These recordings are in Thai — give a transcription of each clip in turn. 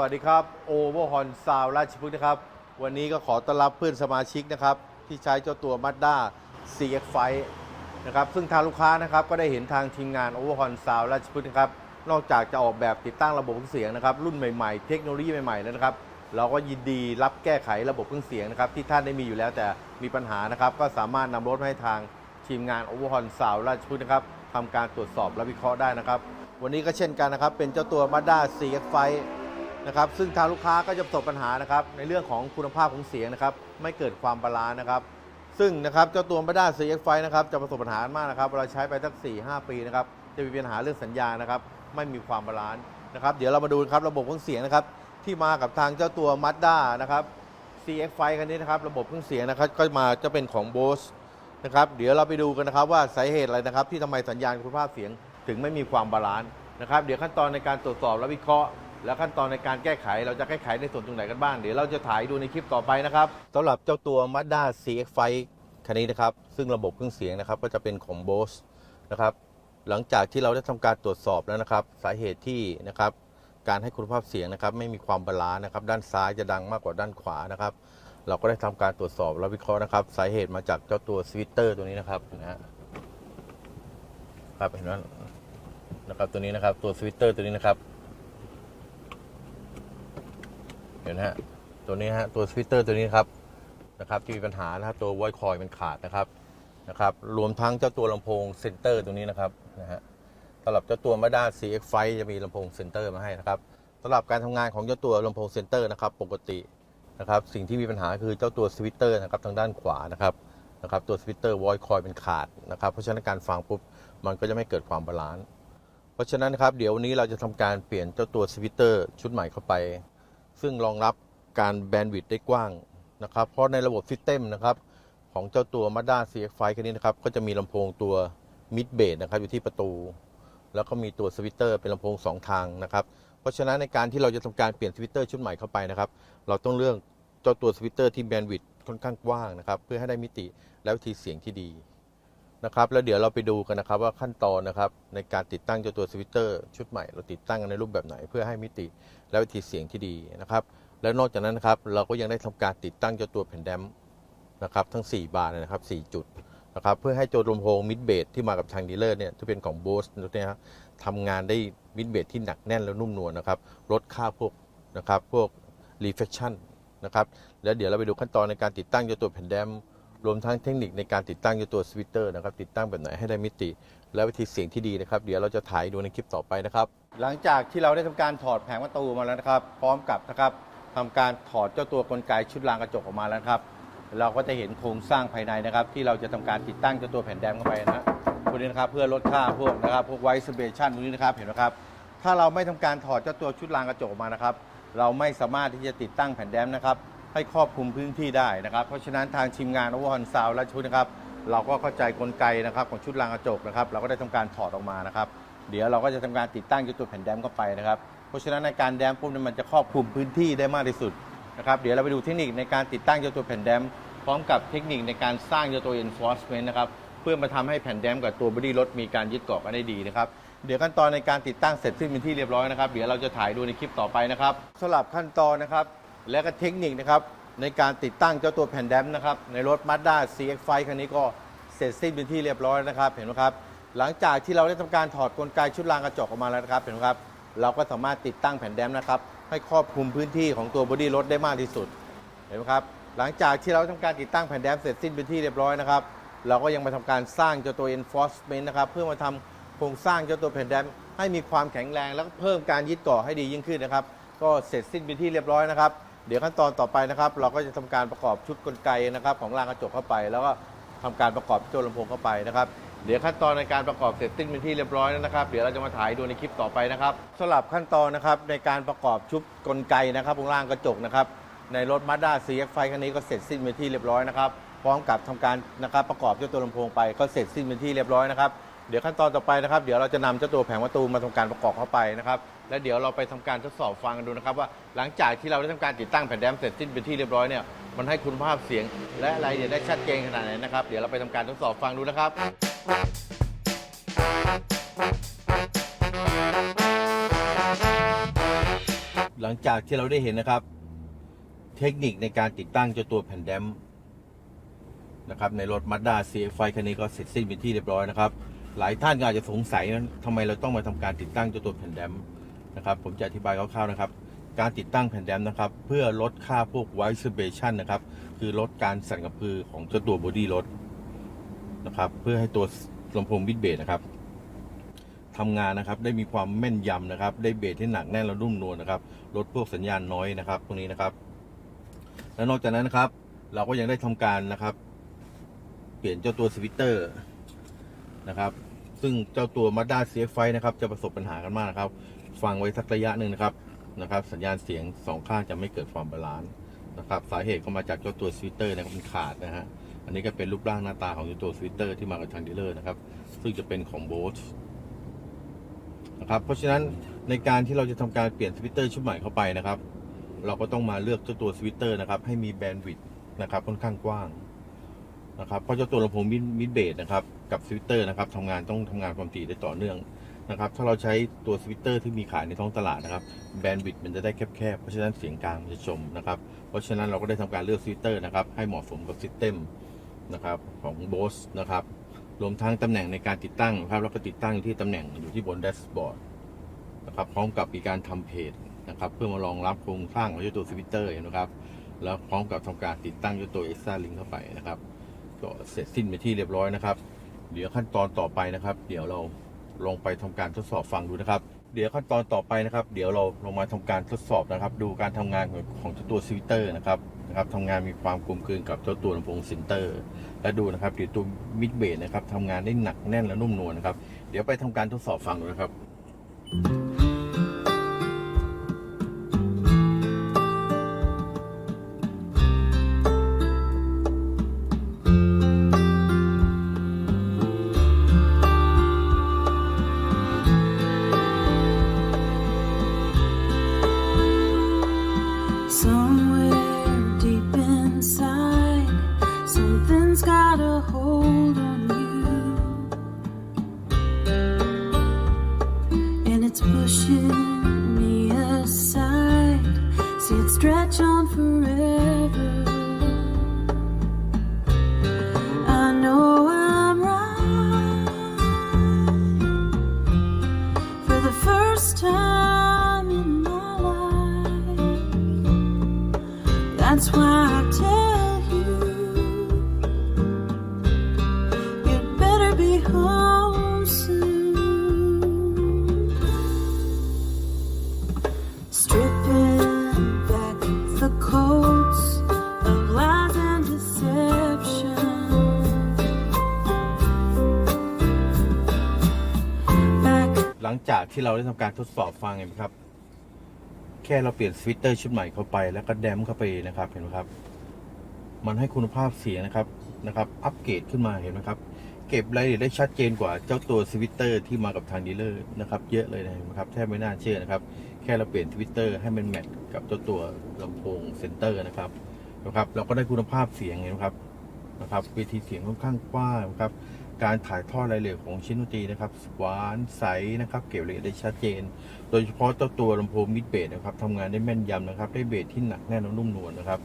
วัสดีครับโอเวอร์ฮอนซาวราชพฤกษ์นะครับ วันนี้ก็ขอต้อนรับเพื่อนสมาชิกนะครับ ที่ใช้เจ้าตัว Mazda CX f i นะครับ ซึ่งทางลูกค้านะครับ ก็ได้เห็นทางทีมงานโอเวอร์ฮอนซาวราชพฤกษ์นะครับ นอกจากจะออกแบบติดตั้งระบบเครื่องเสียงนะครับ รุ่นใหม่ๆ เทคโนโลยีใหม่ๆแล้วนะครับ เราก็ยินดีรับแก้ไขระบบเครื่องเสียงนะครับ ที่ท่านได้มีอยู่แล้วแต่มีปัญหานะครับ ก็สามารถนำรถมาให้ทางทีมงานโอเวอร์ฮอนซาวราชพฤกษ์นะครับทำการตรวจสอบและวิเคราะห์ได้นะครับ วันนี้ก็เช่นกันนะครับ เป็นเจ้าตัว Mazda CX f i นะครับซึ่งทางลูกค้าก็จะประสบปัญหานะครับในเรื่องของคุณภาพของเสียงนะครับไม่เกิดความบาลานซ์นะครับ ซึ่งนะครับเจ้าตัว Mazda CX f i นะครับจะประสบปัญหามากนะครับเวลาใช้ไปสัก 4 5 ปีนะครับจะมีปัญหาเรื่องสัญญานะครับไม่มีความบาลานซ์นะครับเดี๋ยวเรามาดูครับระบบเครื่องเสียงนะครับที่มากับทางเจ้าตัว Mazda นะครับ CX f i คันนี้นะครับระบบเครื่องเสียงนะครับก็มาจะเป็นของ Bose นะครับเดี๋ยวเราไปดูกันนะครับว่าสาเหตุอะไรนะครับที่ทำไมสัญญาณคุณภาพเสียงถึงไม่มีความบาลานซ์นะครับเดี๋ยวขั้นตอนในการตรวจสอบและวิเคราะห์ แล้วขั้นตอนในการแก้ไขเราจะแก้ไขในส่วนตรงไหนกันบ้าง เดี๋ยวเราจะถ่ายดูในคลิปต่อไปนะครับสำหรับเจ้าตัว Mazda CX-5 คันนี้นะครับ ซึ่งระบบเครื่องเสียงนะครับก็จะเป็นของ Bose นะครับหลังจากที่เราได้ทำการตรวจสอบแล้วนะครับ สาเหตุที่นะครับการให้คุณภาพเสียงนะครับ ไม่มีความบาลานซ์นะครับ ด้านซ้ายจะดังมากกว่าด้านขวานะครับ เราก็ได้ทำการตรวจสอบและวิเคราะห์นะครับ สาเหตุมาจากเจ้าตัวสวิตเตอร์ตัวนี้นะครับนะฮะครับเห็นไหมนะครับตัวนี้นะครับตัวสวิตเตอร์ตัวนี้นะครับ เห็นฮะตัวนี้ฮะตัวสวิตเตอร์ตัวนี้ครับนะครับที่มีปัญหานะครับตัวไวคอยมันขาดนะครับนะครับรวมทั้งเจ้าตัวลำโพงเซนเตอร์ตัวนี้นะครับนะฮะสำหรับเจ้าตัว Mazda CX-5 จะมีลำโพงเซนเตอร์มาให้นะครับสำหรับการทำงานของเจ้าตัวลำโพงเซนเตอร์นะครับปกตินะครับสิ่งที่มีปัญหาคือเจ้าตัวสวิตเตอร์นะครับทางด้านขวานะครับนะครับตัวสวิตเตอร์ไวคอยเป็นขาดนะครับเพราะฉะนั้นการฟังปุ๊บมันก็จะไม่เกิดความบาลานซ์เพราะฉะนั้นนะครับเดี๋ยววันนี้เราจะทำการเปลี่ยนเจ้าตัวสวิตเตอร์ชุดใหม่เข้าไป ซึ่งรองรับการแบนด์วิดต์ได้กว้างนะครับ เพราะในระบบซิสเต็มนะครับของเจ้าตัว Mazda CX-5 คันนี้นะครับ ก็จะมีลำโพงตัว Mid b a s นะครับอยู่ที่ประตู แล้วก็มีตัวสวิตเตอร์เป็นลำโพง 2 ทางนะครับ เพราะฉะนั้นในการที่เราจะทำการเปลี่ยนสวิตเตอร์ชุดใหม่เข้าไปนะครับ เราต้องเลือกเจ้าตัวสวิตเตอร์ที่แบนด์วิดต์ค่อนข้างกว้างนะครับ เพื่อให้ได้มิติและวิธีเสียงที่ดี นะครับแล้วเดี๋ยวเราไปดูกันนะครับว่าขั้นตอนนะครับในการติดตั้งเจ้าตัวสวิตเตอร์ชุดใหม่เราติดตั้งในรูปแบบไหนเพื่อให้มิติและวิธีเสียงที่ดีนะครับ แล้วนอกจากนั้นนะครับเราก็ยังได้ทำการติดตั้งเจ้าตัวแผ่นแดมนะครับทั้ง 4 บานเลยนะครับ 4 จุดนะครับเพื่อให้ตัวลำโพงมิดเบสที่มากับทางดีลเลอร์เนี่ยที่เป็นของ Bose ตัวเนี้ยครับทำงานได้มิดเบสที่หนักแน่นและนุ่มนวลนะครับลดค่าพวกนะครับพวก reflection นะครับแล้วเดี๋ยวเราไปดูขั้นตอนในการติดตั้งเจ้าตัวแผ่นแดม รวมทั้งเทคนิคในการติดตั้งเจ้าตัวสวิตเตอร์นะครับติดตั้งแบบไหนให้ได้มิติ และวิธีเสียงที่ดีนะครับ เดี๋ยวเราจะถ่ายดูในคลิปต่อไปนะครับ หลังจากที่เราได้ทำการถอดแผงประตูมาแล้วนะครับ พร้อมกับนะครับทำการถอดเจ้าตัวกลไกชุดรางกระจกออกมาแล้วครับ เราก็จะเห็นโครงสร้างภายในนะครับ ที่เราจะทำการติดตั้งเจ้าตัวแผ่นแดมเข้าไปนะพวกนี้นะครับเพื่อลดค่าพวกนะครับพวกไวซ์เบชั่นตรงนี้นะครับเห็นไหมครับ ถ้าเราไม่ทำการถอดเจ้าตัวชุดรางกระจกออกมานะครับ เราไม่สามารถที่จะติดตั้งแผ่นแดมนะครับ ให้ครอบคลุมพื้นที่ได้นะครับ เพราะฉะนั้นทางทีมงานอวอร์ฮอนซาวและชุดนะครับเราก็เข้าใจกลไกนะครับของชุดรางกระจกนะครับเราก็ได้ทำการถอดออกมานะครับ เดี๋ยวเราก็จะทำการติดตั้งเจ้าตัวแผ่นแดมเข้าไปนะครับเพราะฉะนั้นในการแดมปุ๊บเนี่ยมันจะครอบคลุมพื้นที่ได้มากที่สุดนะครับเดี๋ยวเราไปดูเทคนิคในการติดตั้งเจ้าตัวแผ่นแดมพร้อมกับเทคนิคในการสร้างเจ้าตัว enforcement นะครับเพื่อมาทำให้แผ่นแดมกับตัวบอดี้รถมีการยึดเกาะกันได้ดีนะครับเดี๋ยวขั้นตอนในการติดตั้งเสร็จสิ้นเป็นที่เรียบร้อยนะครับเดี๋ยวเราจะถ่ายดูในคลิปต่อไปนะครับสำหรับขั้นตอนนะครับ และก็เทคนิคนะครับในการติดตั้งเจ้าตัวแผ่นแดมนะครับในรถ Mazda CX-5 คันนี้ก็เสร็จสิ้นเป็นที่เรียบร้อยนะครับ เห็นไหมครับ หลังจากที่เราได้ทำการถอดกลไกชุดรางกระจกออกมาแล้วนะครับ เห็นไหมครับ เราก็สามารถติดตั้งแผ่นแดมนะครับ ให้ครอบคลุมพื้นที่ของตัวบอดี้รถได้มากที่สุด เห็นไหมครับ หลังจากที่เราทำการติดตั้งแผ่นแดมเสร็จสิ้นเป็นที่เรียบร้อยนะครับ เราก็ยังมาทำการสร้างเจ้าตัว enforcement นะครับเพื่อมาทำโครงสร้างเจ้าตัวแผ่นแดมให้มีความแข็งแรง แล้วก็เพิ่มการยึดเกาะให้ดียิ่งขึ้นนะครับ ก็เสร็จสิ้นเป็นที่เรียบร้อยนะครับ เดี๋ยวขั้นตอนต่อไปนะครับ เราก็จะทำการประกอบชุดกลไกนะครับ ของรางกระจกเข้าไป แล้วก็ทำการประกอบตัวลำโพงเข้าไปนะครับเดี๋ยวขั้นตอนในการประกอบเสร็จสิ้นเป็นที่เรียบร้อยแล้วนะครับ เดี๋ยวเราจะมาถ่ายดูในคลิปต่อไปนะครับสำหรับขั้นตอนนะครับในการประกอบชุดกลไกนะครับของรางกระจกนะครับในรถ Mazda CX-5 คันนี้ก็เสร็จสิ้นเป็นที่เรียบร้อยนะครับพร้อมกับทำการนะครับประกอบเจ้าตัวลำโพงไปก็เสร็จสิ้นเป็นที่เรียบร้อยนะครับ เดี๋ยวขั้นตอนต่อไปนะครับ เดี๋ยวเราจะนำเจ้าตัวแผงประตูมาทำการประกอบเข้าไปนะครับ และเดี๋ยวเราไปทำการทดสอบฟังกันดูนะครับ ว่าหลังจากที่เราได้ทำการติดตั้งแผ่นแดมเสร็จสิ้นเป็นที่เรียบร้อยเนี่ยมันให้คุณภาพเสียง และรายละเอียดได้ชัดเจนขนาดไหนนะครับ เดี๋ยวเราไปทำการทดสอบฟังดูนะครับ หลังจากที่เราได้เห็นนะครับ เทคนิคในการติดตั้งเจ้าตัวแผ่นแดมนะครับในรถ Mazda CX-5 คันนี้ก็เสร็จสิ้นเป็นที่เรียบร้อยนะครับ หลายท่านก็อาจจะสงสัยนะทำไมเราต้องมาทำการติดตั้งเจ้าตัวแผ่นแดมนะครับผมจะอธิบายคร่าวๆนะครับ การติดตั้งแผ่นแดมนะครับ เพื่อลดค่าพวก vibration นะครับ คือลดการสั่นกระพือของเจ้าตัวบอดี้รถนะครับ เพื่อให้ตัวลำโพงบิดเบสนะครับทำงานนะครับ ได้มีความแม่นยำนะครับ ได้เบสที่หนักแน่นและนุ่มนวลนะครับ ลดพวกสัญญาณน้อยนะครับตรงนี้นะครับ และนอกจากนั้นนะครับ เราก็ยังได้ทำการนะครับ เปลี่ยนเจ้าตัวสวิตเตอร์นะครับ ซึ่งเจ้าตัว Mazda CX-5 นะครับ จะประสบปัญหากันมากนะครับ ฟังไว้สักระยะหนึ่งนะครับนะครับ สัญญาณเสียงสองข้างจะไม่เกิดความบาลานซ์นะครับ สาเหตุก็มาจากเจ้าตัวสวิตเตอร์นะครับมันขาดนะฮะอันนี้ก็เป็นรูปร่างหน้าตาของเจ้าตัวสวิตเตอร์ที่มากับทางดีลเลอร์นะครับ ซึ่งจะเป็นของโบสนะครับเพราะฉะนั้นในการที่เราจะทำการเปลี่ยนสวิตเตอร์ชุดใหม่เข้าไปนะครับ เราก็ต้องมาเลือกเจ้าตัวสวิตเตอร์นะครับให้มีแบนด์วิดต์นะครับค่อนข้างกว้าง นะครับเพราะเจ้าตัวลำโพงมิดมิดเบสนะครับกับสวิตเตอร์นะครับทำงานต้องทำงานความถี่ได้ต่อเนื่องนะครับ ถ้าเราใช้ตัวสวิตเตอร์ที่มีขายในท้องตลาดนะครับแบนด์วิดต์มันจะได้แคบๆ เพราะฉะนั้นเสียงกลางมันจะชมนะครับ เพราะฉะนั้นเราก็ได้ทำการเลือกสวิตเตอร์นะครับให้เหมาะสมกับซิสเต็มนะครับของ Bose นะครับรวมทั้งตำแหน่งในการติดตั้งครับแล้วก็ติดตั้งที่ตำแหน่งอยู่ที่บนแดชบอร์ดนะครับพร้อมกับมีการทำเพจนะครับเพื่อมารองรับโครงสร้างของเจ้าตัวสวิตเตอร์นะครับ แล้วพร้อมกับทำการติดตั้งเจ้าตัว Extra Link เข้าไปนะครับ ก็เสร็จสิ้นไปที่เรียบร้อยนะครับ เดี๋ยวขั้นตอนต่อไปนะครับ เดี๋ยวเราลงไปทำการทดสอบฟังดูนะครับ เดี๋ยวขั้นตอนต่อไปนะครับ เดี๋ยวเราลงมาทำการทดสอบนะครับ ดูการทำงานของของเจ้าตัวสวิเตอร์นะครับนะครับทำงานมีความกลมกลืนกับเจ้าตัวลำโพงซินเตอร์ และดูนะครับเดี๋ยวตัวมิดเบสนะครับทำงานได้หนักแน่นและนุ่มนวลนะครับ เดี๋ยวไปทำการทดสอบฟังดูนะครับ mm-hmm. Something's got a hold on you. And it's pushing me aside. See it stretch on forever. I know I'm right for the first time in my life. That's why I tell ที่เราได้ทำการทดสอบฟังเห็นไหมครับ แค่เราเปลี่ยนสวิตเตอร์ชุดใหม่เข้าไปแล้วก็แดมเข้าไปนะครับเห็นไหมครับ มันให้คุณภาพเสียงนะครับนะครับอัปเกรดขึ้นมาเห็นไหมครับ เก็บรายละเอียดได้ชัดเจนกว่าเจ้าตัวสวิตเตอร์ที่มากับทางดีลเลอร์นะครับ เยอะเลยนะครับแทบไม่น่าเชื่อนะครับ แค่เราเปลี่ยนสวิตเตอร์ให้มันแมทกับเจ้าตัวลำโพงเซนเตอร์นะครับนะครับ เราก็ได้คุณภาพเสียงเห็นไหมครับนะครับเวทีเสียงค่อนข้างกว้างนะครับ การถ่ายทอดรายละเอียดของชิ้นดนตรีนะครับหวานใสนะครับ เก็บรายละเอียดได้ชัดเจน โดยเฉพาะเจ้าตัวลำโพงมิดเบสนะครับทำงานได้แม่นยำนะครับ ได้เบสที่หนักแน่นและนุ่มนวลนะครับ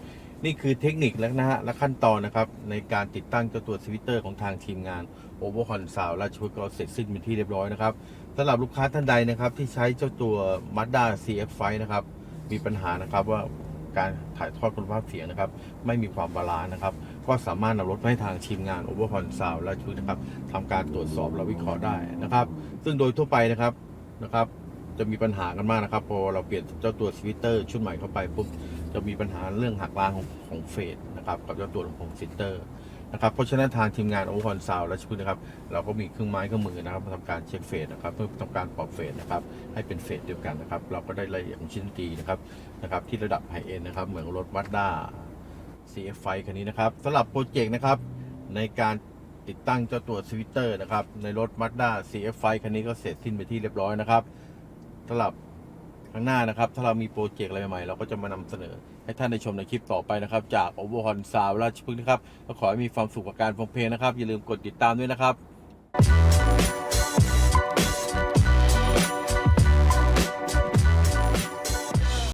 นี่คือเทคนิคแล้วนะฮะและขั้นตอนนะครับ ในการติดตั้งเจ้าตัวสวิตเตอร์ของทางทีมงานโอเวอร์คอนซาวราชพฤกษ์ก็เสร็จสิ้นเป็นที่เรียบร้อยนะครับสำหรับลูกค้าท่านใดนะครับที่ใช้เจ้าตัว Mazda CX-5 นะครับมีปัญหานะครับว่าการถ่ายทอดคุณภาพเสียงนะครับ ไม่มีความบาลานนะครับ ก็สามารถนำรถมาให้ทางทีมงานโอเวอร์คอนซาวราชพฤกษ์นะครับทำการตรวจสอบและวิเคราะห์ได้นะครับ ซึ่งโดยทั่วไปนะครับนะครับ จะมีปัญหากันมากนะครับ พอเราเปลี่ยนเจ้าตัวสวิตเตอร์ชุดใหม่เข้าไปปุ๊บจะมีปัญหาเรื่องหักล้างของของเฟสนะครับกับเจ้าตัวลำโพงซินเตอร์นะครับเพราะฉะนั้นทางทีมงานโอคอนซาวและชุดนะครับ เราก็มีเครื่องไม้เครื่องมือนะครับทำการเช็คเฟสนะครับเพื่อทำการปรับเฟสนะครับให้เป็นเฟสเดียวกันนะครับ เราก็ได้รายละเอียดของชิ้นตีนะครับนะครับที่ระดับไฮเอ็นนะครับเหมือนรถวัดด้า CF5 คันนี้นะครับสำหรับโปรเจกต์นะครับในการติดตั้งเจ้าตัวสวิตเตอร์นะครับในรถ Mazda CF5 คันนี้ก็เสร็จสิ้นไปที่เรียบร้อยนะครับสำหรับข้างหน้านะครับ ถ้าเรามีโปรเจกต์อะไรใหม่ เราก็จะมานำเสนอ ให้ท่านได้ชมในคลิปต่อไปนะครับ จาก o v e r h o n s o u n d ราชพฤกษ์นะครับก็ขอให้มีความสุขกับการฟังเพลงนะครับ อย่าลืมกดติดตามด้วยนะครับ